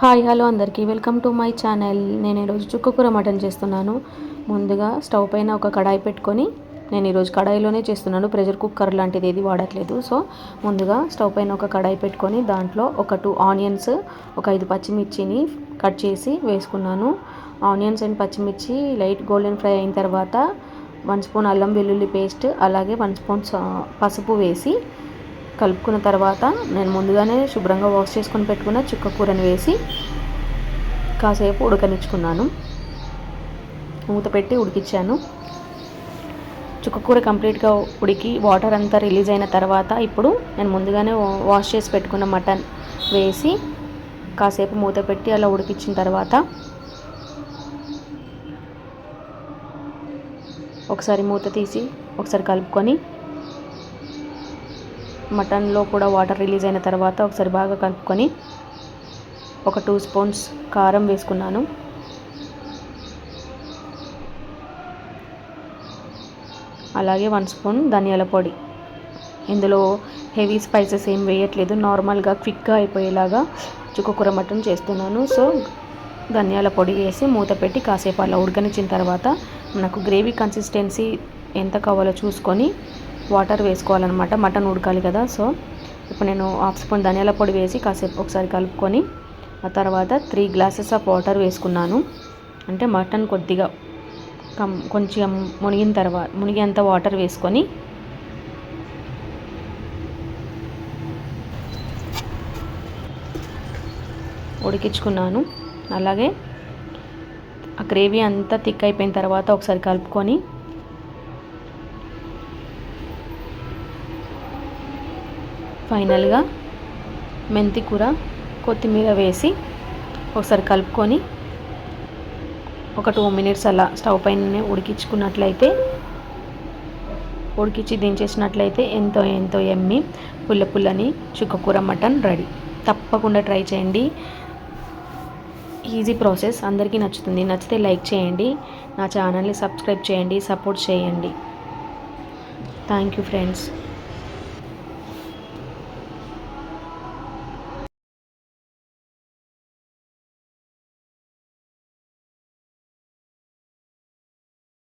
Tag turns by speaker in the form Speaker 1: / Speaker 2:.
Speaker 1: Hi hello అందరికీ. Welcome to my channel. నేను ఈరోజు చుక్కకూర మటన్ చేస్తున్నాను. ముందుగా స్టవ్ పైన ఒక కడాయి పెట్టుకొని నేను ఈరోజు కడాయిలోనే చేస్తున్నాను. ప్రెషర్ కుక్కర్ లాంటిది ఏది వాడట్లేదు. సో ముందుగా స్టవ్ పైన ఒక కడాయి పెట్టుకొని దాంట్లో ఒక టూ ఆనియన్స్ ఒక ఐదు పచ్చిమిర్చిని కట్ చేసి వేసుకున్నాను. ఆనియన్స్ అండ్ పచ్చిమిర్చి లైట్ గోల్డెన్ ఫ్రై అయిన తర్వాత వన్ స్పూన్ అల్లం వెల్లుల్లి పేస్ట్ అలాగే వన్ స్పూన్ పసుపు వేసి కలుపుకున్న తర్వాత నేను ముందుగానే శుభ్రంగా వాష్ చేసుకొని పెట్టుకున్న చుక్క కూరని వేసి కాసేపు ఉడకనిచ్చుకున్నాను. మూత పెట్టి ఉడికిచ్చాను. చుక్కకూర కంప్లీట్గా ఉడికి వాటర్ అంతా రిలీజ్ అయిన తర్వాత ఇప్పుడు నేను ముందుగానే వాష్ చేసి పెట్టుకున్న మటన్ వేసి కాసేపు మూత పెట్టి అలా ఉడికిచ్చిన తర్వాత ఒకసారి మూత తీసి ఒకసారి కలుపుకొని మటన్లో కూడా వాటర్ రిలీజ్ అయిన తర్వాత ఒకసారి బాగా కలుపుకొని ఒక టూ స్పూన్స్ కారం వేసుకున్నాను. అలాగే వన్ స్పూన్ ధనియాల పొడి. ఇందులో హెవీ స్పైసెస్ ఏం వేయట్లేదు. నార్మల్గా క్విక్గా అయిపోయేలాగా చుక్కకూర మటన్ చేస్తున్నాను. సో ధనియాల పొడి వేసి మూత పెట్టి కాసేపు అలా ఉడకనిచ్చిన తర్వాత మనకు గ్రేవీ కన్సిస్టెన్సీ ఎంత కావాలో చూసుకొని వాటర్ వేసుకోవాలన్నమాట మటన్ ఉడకాలి కదా సో ఇప్పుడు నేను హాఫ్ స్పూన్ ధనియాల పొడి వేసి కాసేపు ఒకసారి కలుపుకొని ఆ తర్వాత త్రీ గ్లాసెస్ ఆఫ్ వాటర్ వేసుకున్నాను. అంటే మటన్ కొద్దిగా కం కొంచెం మునిగిన తర్వాత మునిగేంత వాటర్ వేసుకొని ఉడికించుకున్నాను. అలాగే ఆ గ్రేవీ అంతా థిక్ అయిపోయిన తర్వాత ఒకసారి కలుపుకొని ఫైనల్గా మెంతి కూర కొత్తిమీర వేసి ఒకసారి కలుపుకొని ఒక టూ మినిట్స్ అలా స్టవ్ పైన ఉడికించుకున్నట్లయితే ఉడికించి దించేసినట్లయితే ఎంతో ఎంతో ఎమ్మి పుల్ల పుల్లని చుక్కకూర మటన్ రెడీ. తప్పకుండా ట్రై చేయండి. ఈజీ ప్రాసెస్ అందరికీ నచ్చుతుంది. నచ్చితే లైక్ చేయండి. నా ఛానల్ని సబ్స్క్రైబ్ చేయండి సపోర్ట్ చేయండి. Thank you friends.